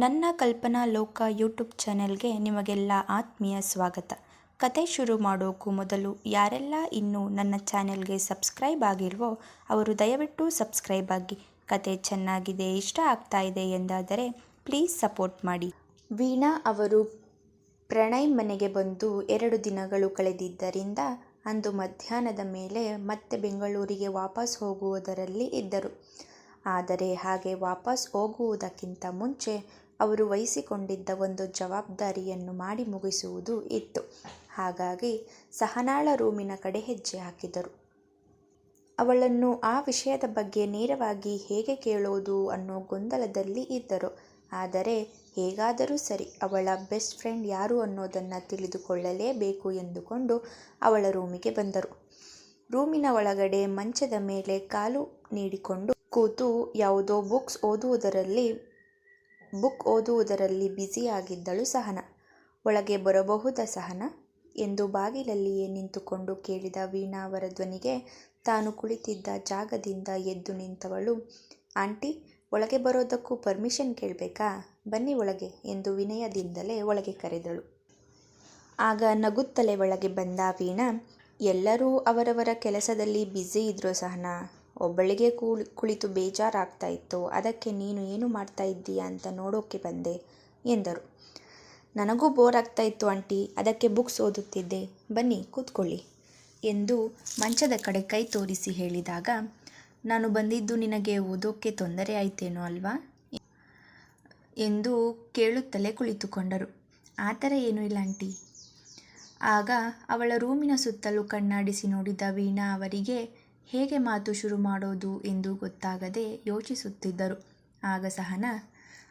ನನ್ನ ಕಲ್ಪನಾ ಲೋಕ ಯೂಟ್ಯೂಬ್ ಚಾನೆಲ್ಗೆ ನಿಮಗೆಲ್ಲ ಆತ್ಮೀಯ ಸ್ವಾಗತ. ಕತೆ ಶುರು ಮಾಡೋಕ್ಕೂ ಮೊದಲು ಯಾರೆಲ್ಲ ಇನ್ನೂ ನನ್ನ ಚಾನೆಲ್ಗೆ ಸಬ್ಸ್ಕ್ರೈಬ್ ಆಗಿಲ್ವೋ ಅವರು ದಯವಿಟ್ಟು ಸಬ್ಸ್ಕ್ರೈಬ್ ಆಗಿ. ಕತೆ ಚೆನ್ನಾಗಿದೆ, ಇಷ್ಟ ಆಗ್ತಾ ಇದೆ ಎಂದಾದರೆ ಪ್ಲೀಸ್ ಸಪೋರ್ಟ್ ಮಾಡಿ. ವೀಣಾ ಅವರು ಪ್ರಣಯ್ ಮನೆಗೆ ಬಂದು ಎರಡು ದಿನಗಳು ಕಳೆದಿದ್ದರಿಂದ ಅಂದು ಮಧ್ಯಾಹ್ನದ ಮೇಲೆ ಮತ್ತೆ ಬೆಂಗಳೂರಿಗೆ ವಾಪಸ್ ಹೋಗುವುದರಲ್ಲಿ ಇದ್ದರು. ಆದರೆ ಹಾಗೆ ವಾಪಸ್ ಹೋಗುವುದಕ್ಕಿಂತ ಮುಂಚೆ ಅವರು ವಹಿಸಿಕೊಂಡಿದ್ದ ಒಂದು ಜವಾಬ್ದಾರಿಯನ್ನು ಮಾಡಿ ಮುಗಿಸುವುದು ಇತ್ತು. ಹಾಗಾಗಿ ಸಹನಾಳ ರೂಮಿನ ಕಡೆ ಹೆಜ್ಜೆ ಹಾಕಿದರು. ಅವಳನ್ನು ಆ ವಿಷಯದ ಬಗ್ಗೆ ನೇರವಾಗಿ ಹೇಗೆ ಕೇಳೋದು ಅನ್ನೋ ಗೊಂದಲದಲ್ಲಿ ಇದ್ದರು. ಆದರೆ ಹೇಗಾದರೂ ಸರಿ, ಅವಳ ಬೆಸ್ಟ್ ಫ್ರೆಂಡ್ ಯಾರು ಅನ್ನೋದನ್ನು ತಿಳಿದುಕೊಳ್ಳಲೇಬೇಕು ಎಂದುಕೊಂಡು ಅವಳ ರೂಮಿಗೆ ಬಂದರು. ರೂಮಿನ ಒಳಗಡೆ ಮಂಚದ ಮೇಲೆ ಕಾಲು ನೀಡಿಕೊಂಡು ಕೂತು ಯಾವುದೋ ಬುಕ್ಸ್ ಓದುವುದರಲ್ಲಿ ಬುಕ್ ಓದುವುದರಲ್ಲಿ ಬ್ಯುಸಿಯಾಗಿದ್ದಳು ಸಹನ. ಒಳಗೆ ಬರಬಹುದಾ ಸಹನ? ಎಂದು ಬಾಗಿಲಲ್ಲಿಯೇ ನಿಂತುಕೊಂಡು ಕೇಳಿದ ವೀಣಾ ಅವರ ಧ್ವನಿಗೆ ತಾನು ಕುಳಿತಿದ್ದ ಜಾಗದಿಂದ ಎದ್ದು ನಿಂತವಳು, ಆಂಟಿ, ಒಳಗೆ ಬರೋದಕ್ಕೂ ಪರ್ಮಿಷನ್ ಕೇಳಬೇಕಾ? ಬನ್ನಿ ಒಳಗೆ ಎಂದು ವಿನಯದಿಂದಲೇ ಒಳಗೆ ಕರೆದಳು. ಆಗ ನಗುತ್ತಲೇ ಒಳಗೆ ಬಂದ ವೀಣಾ, ಎಲ್ಲರೂ ಅವರವರ ಕೆಲಸದಲ್ಲಿ ಬ್ಯುಸಿ ಇದ್ರು ಸಹನ? ಒಬ್ಬಳಿಗೆ ಕೂಳಿ ಕುಳಿತು ಬೇಜಾರಾಗ್ತಾ ಇತ್ತು. ಅದಕ್ಕೆ ನೀನು ಏನು ಮಾಡ್ತಾ ಇದ್ದೀಯಾ ಅಂತ ನೋಡೋಕ್ಕೆ ಬಂದೆ, ಎಂದರು. ನನಗೂ ಬೋರ್ ಆಗ್ತಾ ಇತ್ತು ಆಂಟಿ. ಅದಕ್ಕೆ ಬುಕ್ಸ್ ಓದುತ್ತಿದ್ದೆ. ಬನ್ನಿ, ಕೂತ್ಕೊಳ್ಳಿ, ಎಂದು ಮಂಚದ ಕಡೆ ಕೈ ತೋರಿಸಿ ಹೇಳಿದಾಗ, ನಾನು ಬಂದಿದ್ದು ನಿನಗೆ ಓದೋಕ್ಕೆ ತೊಂದರೆ ಆಯ್ತೇನೋ ಅಲ್ವಾ? ಎಂದು ಕೇಳುತ್ತಲೇ ಕುಳಿತುಕೊಂಡರು. ಆ ಥರ ಏನೂ ಇಲ್ಲ ಆಂಟಿ. ಆಗ ಅವಳ ರೂಮಿನ ಸುತ್ತಲೂ ಕಣ್ಣಾಡಿಸಿ ನೋಡಿದ ವೀಣಾ ಅವರಿಗೆ ಹೇಗೆ ಮಾತು ಶುರು ಮಾಡೋದು ಎಂದು ಗೊತ್ತಾಗದೆ ಯೋಚಿಸುತ್ತಿದ್ದರು. ಆಗ ಸಹನ,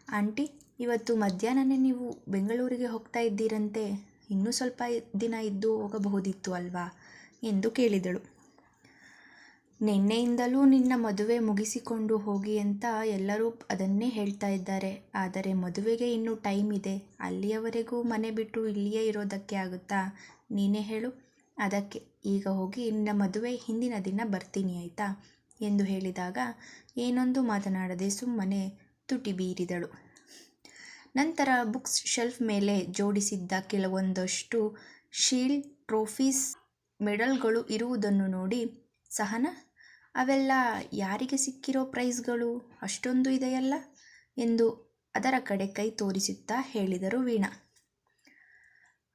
ಆಂಟಿ, ಇವತ್ತು ಮಧ್ಯಾಹ್ನನೇ ನೀವು ಬೆಂಗಳೂರಿಗೆ ಹೋಗ್ತಾ ಇದ್ದೀರಂತೆ. ಇನ್ನೂ ಸ್ವಲ್ಪ ದಿನ ಇದ್ದು ಹೋಗಬಹುದಿತ್ತು ಅಲ್ವಾ? ಎಂದು ಕೇಳಿದಳು. ನಿನ್ನೆಯಿಂದಲೂ ನಿನ್ನ ಮದುವೆ ಮುಗಿಸಿಕೊಂಡು ಹೋಗಿ ಅಂತ ಎಲ್ಲರೂ ಅದನ್ನೇ ಹೇಳ್ತಾ ಇದ್ದಾರೆ. ಆದರೆ ಮದುವೆಗೆ ಇನ್ನೂ ಟೈಮ್ ಇದೆ. ಅಲ್ಲಿಯವರೆಗೂ ಮನೆ ಬಿಟ್ಟು ಇಲ್ಲಿಯೇ ಇರೋದಕ್ಕೆ ಆಗುತ್ತಾ? ನೀನೇ ಹೇಳು. ಅದಕ್ಕೆ ಈಗ ಹೋಗಿ ನಿನ್ನ ಮದುವೆ ಹಿಂದಿನ ದಿನ ಬರ್ತೀನಿ, ಆಯಿತಾ? ಎಂದು ಹೇಳಿದಾಗ ಏನೊಂದು ಮಾತನಾಡದೆ ಸುಮ್ಮನೆ ತುಟಿ ಬೀರಿದಳು. ನಂತರ ಬುಕ್ಸ್ ಶೆಲ್ಫ್ ಮೇಲೆ ಜೋಡಿಸಿದ್ದ ಕೆಲವೊಂದಷ್ಟು ಶೀಲ್ಡ್ ಟ್ರೋಫೀಸ್, ಮೆಡಲ್ಗಳು ಇರುವುದನ್ನು ನೋಡಿ ಸಹನ, ಅವೆಲ್ಲ ಯಾರಿಗೆ ಸಿಕ್ಕಿರೋ ಪ್ರೈಸ್ಗಳು? ಅಷ್ಟೊಂದು ಇದೆಯಲ್ಲ? ಎಂದು ಅದರ ಕಡೆ ಕೈ ತೋರಿಸುತ್ತಾ ಹೇಳಿದರು ವೀಣಾ.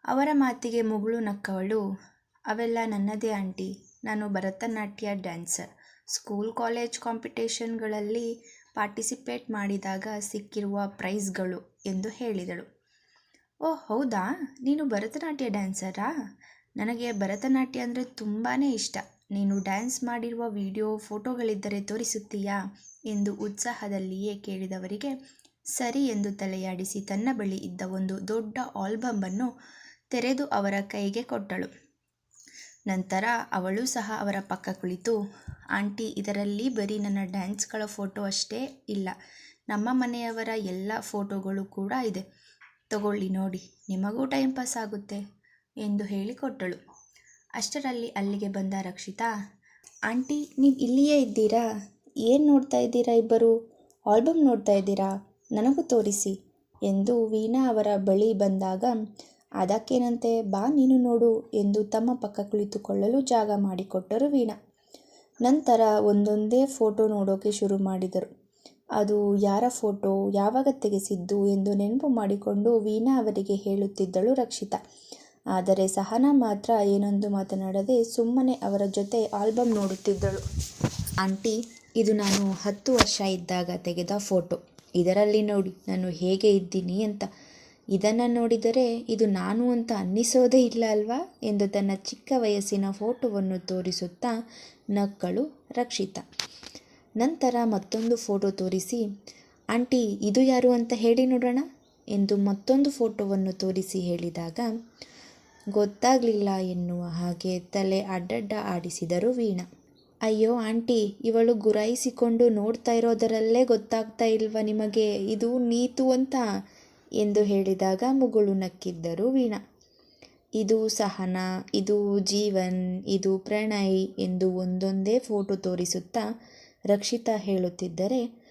ಅವರ ಮಾತಿಗೆ ಮುಗುಳು ನಕ್ಕವಳು ಅವೆಲ್ಲ ನನ್ನದೇ ಆಂಟಿ. ನಾನು ಭರತನಾಟ್ಯ ಡ್ಯಾನ್ಸರ್. ಸ್ಕೂಲ್ ಕಾಲೇಜ್ ಕಾಂಪಿಟೇಷನ್ಗಳಲ್ಲಿ ಪಾರ್ಟಿಸಿಪೇಟ್ ಮಾಡಿದಾಗ ಸಿಕ್ಕಿರುವ ಪ್ರೈಸ್ಗಳು ಎಂದು ಹೇಳಿದಳು. ಓ, ಹೌದಾ? ನೀನು ಭರತನಾಟ್ಯ ಡ್ಯಾನ್ಸರಾ? ನನಗೆ ಭರತನಾಟ್ಯ ಅಂದರೆ ತುಂಬಾ ಇಷ್ಟ. ನೀನು ಡ್ಯಾನ್ಸ್ ಮಾಡಿರುವ ವಿಡಿಯೋ, ಫೋಟೋಗಳಿದ್ದರೆ ತೋರಿಸುತ್ತೀಯಾ? ಎಂದು ಉತ್ಸಾಹದಲ್ಲಿಯೇ ಕೇಳಿದವರಿಗೆ, ಸರಿ ಎಂದು ತಲೆಯಾಡಿಸಿ ತನ್ನ ಬಳಿ ಇದ್ದ ಒಂದು ದೊಡ್ಡ ಆಲ್ಬಮನ್ನು ತೆರೆದು ಅವರ ಕೈಗೆ ಕೊಟ್ಟಳು. ನಂತರ ಅವಳು ಸಹ ಅವರ ಪಕ್ಕ ಕುಳಿತು, ಆಂಟಿ, ಇದರಲ್ಲಿ ಬರೀ ನನ್ನ ಡ್ಯಾನ್ಸ್ಗಳ ಫೋಟೋ ಅಷ್ಟೇ ಇಲ್ಲ. ನಮ್ಮ ಮನೆಯವರ ಎಲ್ಲ ಫೋಟೋಗಳು ಕೂಡ ಇದೆ. ತಗೊಳ್ಳಿ ನೋಡಿ, ನಿಮಗೂ ಟೈಮ್ ಪಾಸ್ ಆಗುತ್ತೆ ಎಂದು ಹೇಳಿಕೊಟ್ಟಳು. ಅಷ್ಟರಲ್ಲಿ ಅಲ್ಲಿಗೆ ಬಂದ ರಕ್ಷಿತಾ, ಆಂಟಿ, ನೀವು ಇಲ್ಲಿಯೇ ಇದ್ದೀರಾ? ಏನು ನೋಡ್ತಾ ಇದ್ದೀರಾ ಇಬ್ಬರು? ಆಲ್ಬಮ್ ನೋಡ್ತಾ ಇದ್ದೀರಾ? ನನಗೂ ತೋರಿಸಿ ಎಂದು ವೀಣಾ ಅವರ ಬಳಿ ಬಂದಾಗ ಅದಕ್ಕೇನಂತೆ, ಬಾ ನೀನು ನೋಡು ಎಂದು ತಮ್ಮ ಪಕ್ಕ ಕುಳಿತುಕೊಳ್ಳಲು ಜಾಗ ಮಾಡಿಕೊಟ್ಟರು ವೀಣಾ. ನಂತರ ಒಂದೊಂದೇ ಫೋಟೋ ನೋಡೋಕೆ ಶುರು ಮಾಡಿದರು. ಅದು ಯಾರ ಫೋಟೋ, ಯಾವಾಗ ತೆಗೆಸಿದ್ದು ಎಂದು ನೆನಪು ಮಾಡಿಕೊಂಡು ವೀಣಾ ಅವರಿಗೆ ಹೇಳುತ್ತಿದ್ದಳು ರಕ್ಷಿತಾ. ಆದರೆ ಸಹನಾ ಮಾತ್ರ ಏನೊಂದು ಮಾತನಾಡದೆ ಸುಮ್ಮನೆ ಅವರ ಜೊತೆ ಆಲ್ಬಮ್ ನೋಡುತ್ತಿದ್ದಳು. ಆಂಟಿ, ಇದು ನಾನು ಹತ್ತು ವರ್ಷ ಇದ್ದಾಗ ತೆಗೆದ ಫೋಟೋ. ಇದರಲ್ಲಿ ನೋಡಿ, ನಾನು ಹೇಗೆ ಇದ್ದೀನಿ ಅಂತ ಇದನ್ನು ನೋಡಿದರೆ ಇದು ನಾನು ಅಂತ ಅನ್ನಿಸೋದೇ ಇಲ್ಲ ಅಲ್ವಾ? ಎಂದು ತನ್ನ ಚಿಕ್ಕ ವಯಸ್ಸಿನ ಫೋಟೋವನ್ನು ತೋರಿಸುತ್ತಾ ನಕ್ಕಳು ರಕ್ಷಿತ. ನಂತರ ಮತ್ತೊಂದು ಫೋಟೋ ತೋರಿಸಿ, ಆಂಟಿ, ಇದು ಯಾರು ಅಂತ ಹೇಳಿ ನೋಡೋಣ? ಎಂದು ಮತ್ತೊಂದು ಫೋಟೋವನ್ನು ತೋರಿಸಿ ಹೇಳಿದಾಗ, ಗೊತ್ತಾಗಲಿಲ್ಲ ಎನ್ನುವ ಹಾಗೆ ತಲೆ ಅಡ್ಡಡ್ಡ ಆಡಿಸಿದರು ವೀಣಾ. ಅಯ್ಯೋ ಆಂಟಿ, ಇವಳು ಗುರಾಯಿಸಿಕೊಂಡು ನೋಡ್ತಾ ಇರೋದರಲ್ಲೇ ಗೊತ್ತಾಗ್ತಾ ಇಲ್ವಾ ನಿಮಗೆ? ಇದು ನೀತು ಅಂತ ಎಂದು ಹೇಳಿದಾಗ ಮುಗುಳು ನಕ್ಕಿದ್ದರು ವೀಣಾ. ಇದು ಸಹನ, ಇದು ಜೀವನ್, ಇದು ಪ್ರಣಯ್ ಎಂದು ಒಂದೊಂದೇ ಫೋಟೋ ತೋರಿಸುತ್ತಾ ರಕ್ಷಿತಾ ಹೇಳುತ್ತಿದ್ದರೆ,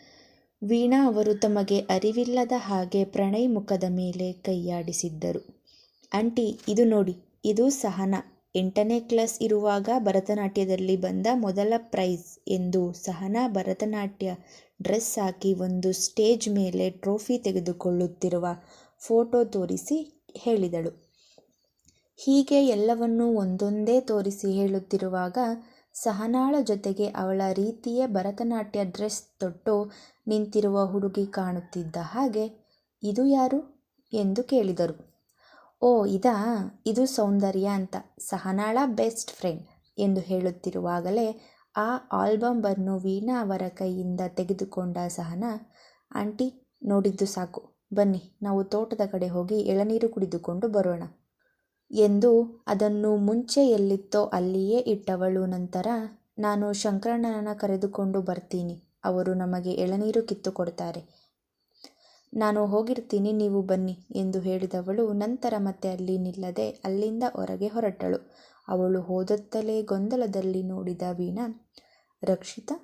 ವೀಣಾ ಅವರು ತಮಗೆ ಅರಿವಿಲ್ಲದ ಹಾಗೆ ಪ್ರಣಯ್ ಮುಖದ ಮೇಲೆ ಕೈಯಾಡಿಸಿದ್ದರು. ಆಂಟಿ, ಇದು ನೋಡಿ, ಇದು ಸಹನ. ಎಂಟನೇ ಕ್ಲಾಸ್ ಇರುವಾಗ ಭರತನಾಟ್ಯದಲ್ಲಿ ಬಂದ ಮೊದಲ ಪ್ರೈಸ್ ಎಂದು ಸಹನಾ ಭರತನಾಟ್ಯ ಡ್ರೆಸ್ ಹಾಕಿ ಒಂದು ಸ್ಟೇಜ್ ಮೇಲೆ ಟ್ರೋಫಿ ತೆಗೆದುಕೊಳ್ಳುತ್ತಿರುವ ಫೋಟೋ ತೋರಿಸಿ ಹೇಳಿದಳು. ಹೀಗೆ ಎಲ್ಲವನ್ನೂ ಒಂದೊಂದೇ ತೋರಿಸಿ ಹೇಳುತ್ತಿರುವಾಗ ಸಹನಾಳ ಜೊತೆಗೆ ಅವಳ ರೀತಿಯ ಭರತನಾಟ್ಯ ಡ್ರೆಸ್ ತೊಟ್ಟು ನಿಂತಿರುವ ಹುಡುಗಿ ಕಾಣುತ್ತಿದ್ದ ಹಾಗೆ, ಇದು ಯಾರು? ಎಂದು ಕೇಳಿದರು. ಓ, ಇದಾ? ಇದು ಸೌಂದರ್ಯ ಅಂತ. ಸಹನಾಳ ಬೆಸ್ಟ್ ಫ್ರೆಂಡ್ ಎಂದು ಹೇಳುತ್ತಿರುವಾಗಲೇ ಆ ಆಲ್ಬಮನ್ನು ವೀಣಾ ಅವರ ಕೈಯಿಂದ ತೆಗೆದುಕೊಂಡ ಸಹನಾ, ಆಂಟಿ, ನೋಡಿದ್ದು ಸಾಕು. ಬನ್ನಿ, ನಾವು ತೋಟದ ಕಡೆ ಹೋಗಿ ಎಳನೀರು ಕುಡಿದುಕೊಂಡು ಬರೋಣ. ಎಂದು ಅದನ್ನು ಮುಂಚೆ ಎಲ್ಲಿತ್ತೋ ಅಲ್ಲಿಯೇ ಇಟ್ಟವಳು. ನಂತರ, ನಾನು ಶಂಕರಣ್ಣನ ಕರೆದುಕೊಂಡು ಬರ್ತೀನಿ. ಅವರು ನಮಗೆ ಎಳನೀರು ಕಿತ್ತು ಕೊಡ್ತಾರೆ. ನಾನು ಹೋಗಿರ್ತೀನಿ, ನೀವು ಬನ್ನಿ ಎಂದು ಹೇಳಿದವಳು. ನಂತರ ಮತ್ತೆ ಅಲ್ಲಿ ನಿಲ್ಲದೆ ಅಲ್ಲಿಂದ ಹೊರಗೆ ಹೊರಟಳು. ಅವಳು ಹೋದತ್ತಲೇ ಗೊಂದಲದಲ್ಲಿ ನೋಡಿದ ವೀಣಾ, ರಕ್ಷಿತಾ,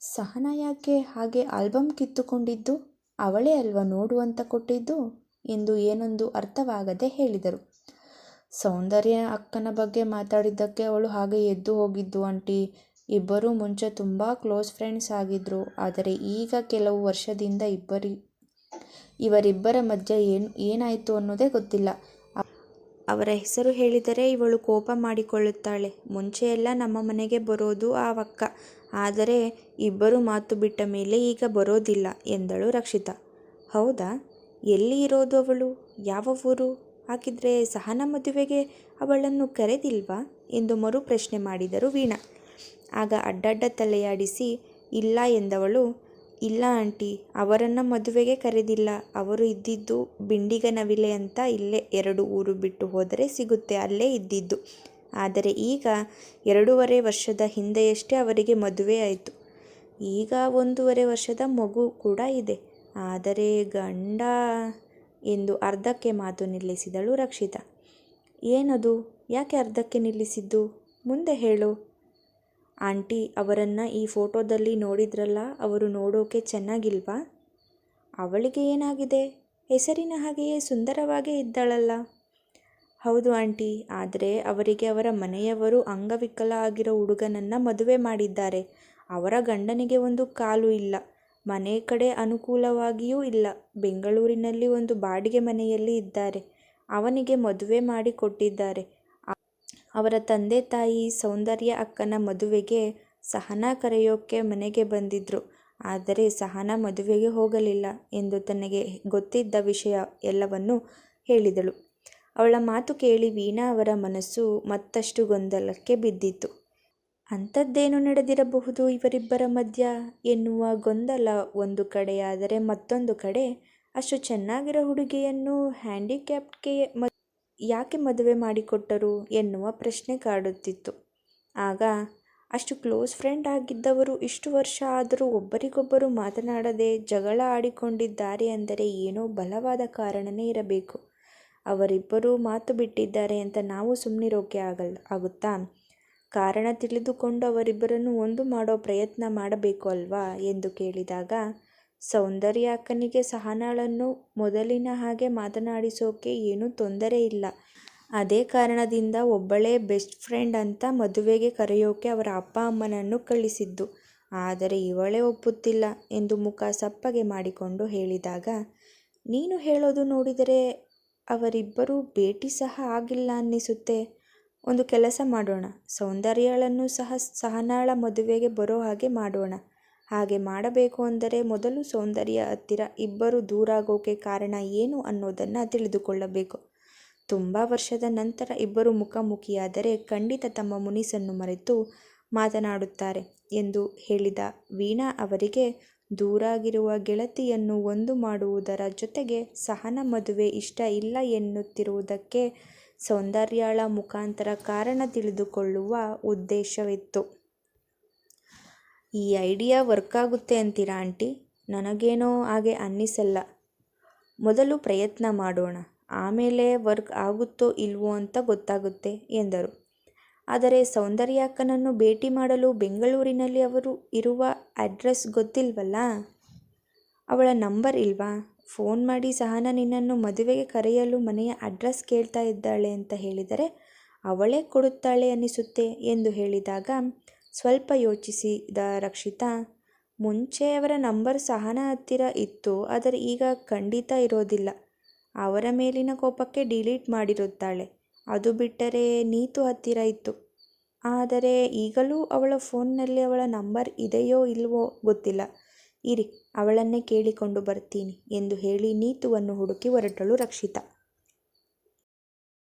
ಸಹನಾ ಯಾಕೆ ಹಾಗೆ ಆಲ್ಬಮ್ ಕಿತ್ತುಕೊಂಡಿದ್ದು? ಅವಳೇ ಅಲ್ವಾ ನೋಡುವಂತ ಕೊಟ್ಟಿದ್ದು? ಎಂದು ಏನೊಂದು ಅರ್ಥವಾಗದೆ ಹೇಳಿದರು. ಸೌಂದರ್ಯ ಅಕ್ಕನ ಬಗ್ಗೆ ಮಾತಾಡಿದ್ದಕ್ಕೆ ಅವಳು ಹಾಗೆ ಎದ್ದು ಹೋಗಿದ್ದು ಆಂಟಿ. ಇಬ್ಬರೂ ಮುಂಚೆ ತುಂಬ ಕ್ಲೋಸ್ ಫ್ರೆಂಡ್ಸ್ ಆಗಿದ್ರು. ಆದರೆ ಈಗ ಕೆಲವು ವರ್ಷದಿಂದ ಇಬ್ಬರಿ, ಇವರಿಬ್ಬರ ಮಧ್ಯೆ ಏನು, ಏನಾಯಿತು ಅನ್ನೋದೇ ಗೊತ್ತಿಲ್ಲ. ಅವರ ಹೆಸರು ಹೇಳಿದರೆ ಇವಳು ಕೋಪ ಮಾಡಿಕೊಳ್ಳುತ್ತಾಳೆ. ಮುಂಚೆಯೆಲ್ಲ ನಮ್ಮ ಮನೆಗೆ ಬರೋದು ಆ ಅಕ್ಕ ಆದರೆ ಇಬ್ಬರು ಮಾತು ಬಿಟ್ಟ ಮೇಲೆ ಈಗ ಬರೋದಿಲ್ಲ ಎಂದಳು ರಕ್ಷಿತಾ. ಹೌದಾ? ಎಲ್ಲಿ ಇರೋದು ಅವಳು? ಯಾವ ಊರು? ಹಾಗಿದ್ರೆ ಸಹನ ಮದುವೆಗೆ ಅವಳನ್ನು ಕರೆದಿಲ್ವಾ? ಎಂದು ಮರು ಪ್ರಶ್ನೆ ಮಾಡಿದರು ವೀಣಾ. ಆಗ ಅಡ್ಡಡ್ಡ ತಲೆಯಾಡಿಸಿ, ಇಲ್ಲ ಎಂದವಳು ಇಲ್ಲ ಆಂಟಿ, ಅವರನ್ನು ಮದುವೆಗೆ ಕರೆದಿಲ್ಲ. ಅವರು ಇದ್ದಿದ್ದು ಬಿಂಡಿಗನವಿಲೆ ಅಂತ ಇಲ್ಲೇ ಎರಡು ಊರು ಬಿಟ್ಟು ಹೋದರೆ ಸಿಗುತ್ತೆ, ಅಲ್ಲೇ ಇದ್ದಿದ್ದು. ಆದರೆ ಈಗ ಎರಡೂವರೆ ವರ್ಷದ ಹಿಂದೆಯಷ್ಟೇ ಅವರಿಗೆ ಮದುವೆ ಆಯಿತು. ಈಗ ಒಂದೂವರೆ ವರ್ಷದ ಮಗು ಕೂಡ ಇದೆ. ಆದರೆ ಗಂಡ ಎಂದು ಅರ್ಧಕ್ಕೆ ಮಾತು ನಿಲ್ಲಿಸಿದಳು ರಕ್ಷಿತಾ. ಏನದು? ಯಾಕೆ ಅರ್ಧಕ್ಕೆ ನಿಲ್ಲಿಸಿದ್ದು? ಮುಂದೆ ಹೇಳು. ಆಂಟಿ, ಅವರನ್ನು ಈ ಫೋಟೋದಲ್ಲಿ ನೋಡಿದ್ರಲ್ಲ, ಅವರು ನೋಡೋಕೆ ಚೆನ್ನಾಗಿಲ್ವಾ? ಅವಳಿಗೆ ಏನಾಗಿದೆ? ಹೆಸರಿನ ಹಾಗೆಯೇ ಸುಂದರವಾಗೇ ಇದ್ದಾಳಲ್ಲ. ಹೌದು ಆಂಟಿ, ಆದರೆ ಅವರಿಗೆ ಅವರ ಮನೆಯವರು ಅಂಗವಿಕಲ ಆಗಿರೋ ಹುಡುಗನನ್ನು ಮದುವೆ ಮಾಡಿದ್ದಾರೆ. ಅವರ ಗಂಡನಿಗೆ ಒಂದು ಕಾಲು ಇಲ್ಲ. ಮನೆ ಕಡೆ ಅನುಕೂಲವಾಗಿಯೂ ಇಲ್ಲ. ಬೆಂಗಳೂರಿನಲ್ಲಿ ಒಂದು ಬಾಡಿಗೆ ಮನೆಯಲ್ಲಿ ಇದ್ದಾರೆ. ಅವನಿಗೆ ಮದುವೆ ಮಾಡಿ ಕೊಟ್ಟಿದ್ದಾರೆ ಅವರ ತಂದೆ ತಾಯಿ ಸೌಂದರ್ಯ ಅಕ್ಕನ ಮದುವೆಗೆ ಸಹನ ಕರೆಯೋಕ್ಕೆ ಮನೆಗೆ ಬಂದಿದ್ರು. ಆದರೆ ಸಹನಾ ಮದುವೆಗೆ ಹೋಗಲಿಲ್ಲ ಎಂದು ತನಗೆ ಗೊತ್ತಿದ್ದ ವಿಷಯ ಎಲ್ಲವನ್ನೂ ಹೇಳಿದಳು. ಅವಳ ಮಾತು ಕೇಳಿ ವೀಣಾ ಅವರ ಮನಸ್ಸು ಮತ್ತಷ್ಟು ಗೊಂದಲಕ್ಕೆ ಬಿದ್ದಿತ್ತು. ಅಂಥದ್ದೇನು ನಡೆದಿರಬಹುದು ಇವರಿಬ್ಬರ ಮಧ್ಯ ಎನ್ನುವ ಗೊಂದಲ ಒಂದು ಕಡೆಯಾದರೆ ಮತ್ತೊಂದು ಕಡೆ ಅಷ್ಟು ಚೆನ್ನಾಗಿರೋ ಹುಡುಗಿಯನ್ನು ಹ್ಯಾಂಡಿಕ್ಯಾಪ್ಗೆ ಮ ಯಾಕೆ ಮದುವೆ ಮಾಡಿಕೊಟ್ಟರು ಎನ್ನುವ ಪ್ರಶ್ನೆ ಕಾಡುತ್ತಿತ್ತು. ಆಗ ಅಷ್ಟು ಕ್ಲೋಸ್ ಫ್ರೆಂಡ್ ಆಗಿದ್ದವರು ಇಷ್ಟು ವರ್ಷ ಆದರೂ ಒಬ್ಬರಿಗೊಬ್ಬರು ಮಾತನಾಡದೆ ಜಗಳ ಆಡಿಕೊಂಡಿದ್ದಾರೆ ಅಂದರೆ ಏನೋ ಬಲವಾದ ಕಾರಣನೇ ಇರಬೇಕು. ಅವರಿಬ್ಬರೂ ಮಾತು ಬಿಟ್ಟಿದ್ದಾರೆ ಅಂತ ನಾವು ಸುಮ್ಮನಿರೋಕೆ ಆಗಲ್ಲ ಆಗುತ್ತಾ? ಕಾರಣ ತಿಳಿದುಕೊಂಡು ಅವರಿಬ್ಬರನ್ನು ಒಂದು ಮಾಡೋ ಪ್ರಯತ್ನ ಮಾಡಬೇಕು ಅಲ್ವಾ? ಎಂದು ಕೇಳಿದಾಗ ಸೌಂದರ್ಯ ಅಕ್ಕನಿಗೆ ಸಹನಾಳನ್ನು ಮೊದಲಿನ ಹಾಗೆ ಮಾತನಾಡಿಸೋಕೆ ಏನೂ ತೊಂದರೆ ಇಲ್ಲ. ಅದೇ ಕಾರಣದಿಂದ ಒಬ್ಬಳೇ ಬೆಸ್ಟ್ ಫ್ರೆಂಡ್ ಅಂತ ಮದುವೆಗೆ ಕರೆಯೋಕೆ ಅವರ ಅಪ್ಪ ಅಮ್ಮನನ್ನು ಕಳಿಸಿದ್ದು. ಆದರೆ ಇವಳೇ ಒಪ್ಪುತ್ತಿಲ್ಲ ಎಂದು ಮುಖ ಸಪ್ಪಗೆ ಮಾಡಿಕೊಂಡು ಹೇಳಿದಾಗ, ನೀನು ಹೇಳೋದು ನೋಡಿದರೆ ಅವರಿಬ್ಬರೂ ಭೇಟಿ ಸಹ ಆಗಿಲ್ಲ ಅನ್ನಿಸುತ್ತೆ. ಒಂದು ಕೆಲಸ ಮಾಡೋಣ. ಸೌಂದರ್ಯಳನ್ನು ಸಹ ಸಹನಾಳ ಮದುವೆಗೆ ಬರೋ ಹಾಗೆ ಮಾಡೋಣ. ಹಾಗೆ ಮಾಡಬೇಕು ಅಂದರೆ ಮೊದಲು ಸೌಂದರ್ಯ ಹತ್ತಿರ ಇಬ್ಬರು ದೂರಾಗೋಕೆ ಕಾರಣ ಏನು ಅನ್ನೋದನ್ನು ತಿಳಿದುಕೊಳ್ಳಬೇಕು. ತುಂಬ ವರ್ಷದ ನಂತರ ಇಬ್ಬರು ಮುಖಾಮುಖಿಯಾದರೆ ಖಂಡಿತ ತಮ್ಮ ಮುನಿಸನ್ನು ಮರೆತು ಮಾತನಾಡುತ್ತಾರೆ ಎಂದು ಹೇಳಿದ ವೀಣಾ ಅವರಿಗೆ ದೂರಾಗಿರುವ ಗೆಳತಿಯನ್ನು ಒಂದು ಮಾಡುವುದರ ಜೊತೆಗೆ ಸಹನ ಮದುವೆ ಇಷ್ಟ ಇಲ್ಲ ಎನ್ನುತ್ತಿರುವುದಕ್ಕೆ ಸೌಂದರ್ಯಾಳ ಮುಖಾಂತರ ಕಾರಣ ತಿಳಿದುಕೊಳ್ಳುವ ಉದ್ದೇಶವಿತ್ತು. ಈ ಐಡಿಯಾ ವರ್ಕ್ ಆಗುತ್ತೆ ಅಂತೀರಾ ಆಂಟಿ? ನನಗೇನೋ ಹಾಗೆ ಅನ್ನಿಸಲ್ಲ. ಮೊದಲು ಪ್ರಯತ್ನ ಮಾಡೋಣ. ಆಮೇಲೆ ವರ್ಕ್ ಆಗುತ್ತೋ ಇಲ್ವೋ ಅಂತ ಗೊತ್ತಾಗುತ್ತೆ ಎಂದರು. ಆದರೆ ಸೌಂದರ್ಯಾಕ್ಕನನ್ನು ಭೇಟಿ ಮಾಡಲು ಬೆಂಗಳೂರಿನಲ್ಲಿ ಅವರು ಇರುವ ಅಡ್ರೆಸ್ ಗೊತ್ತಿಲ್ವಲ್ಲ? ಅವಳ ನಂಬರ್ ಇಲ್ವಾ? ಫೋನ್ ಮಾಡಿ ಸಹನ ನಿನ್ನನ್ನು ಮದುವೆಗೆ ಕರೆಯಲು ಮನೆಯ ಅಡ್ರೆಸ್ ಕೇಳ್ತಾ ಇದ್ದಾಳೆ ಅಂತ ಹೇಳಿದರೆ ಅವಳೇ ಕೊಡುತ್ತಾಳೆ ಅನ್ನಿಸುತ್ತೆ ಎಂದು ಹೇಳಿದಾಗ ಸ್ವಲ್ಪ ಯೋಚಿಸಿದ ರಕ್ಷಿತಾ, ಮುಂಚೆ ಅವರ ನಂಬರ್ ಸಹನ ಹತ್ತಿರ ಇತ್ತು, ಆದರೆ ಈಗ ಖಂಡಿತ ಇರೋದಿಲ್ಲ. ಅವರ ಮೇಲಿನ ಕೋಪಕ್ಕೆ ಡಿಲೀಟ್ ಮಾಡಿರುತ್ತಾಳೆ. ಅದು ಬಿಟ್ಟರೆ ನೀತು ಹತ್ತಿರ ಇತ್ತು. ಆದರೆ ಈಗಲೂ ಅವಳ ಫೋನ್ನಲ್ಲಿ ಅವಳ ನಂಬರ್ ಇದೆಯೋ ಇಲ್ವೋ ಗೊತ್ತಿಲ್ಲ. ಇರಿ, ಅವಳನ್ನೇ ಕೇಳಿಕೊಂಡು ಬರ್ತೀನಿ ಎಂದು ಹೇಳಿ ನೀತುವನ್ನು ಹುಡುಕಿ ಹೊರಟಳು ರಕ್ಷಿತಾ.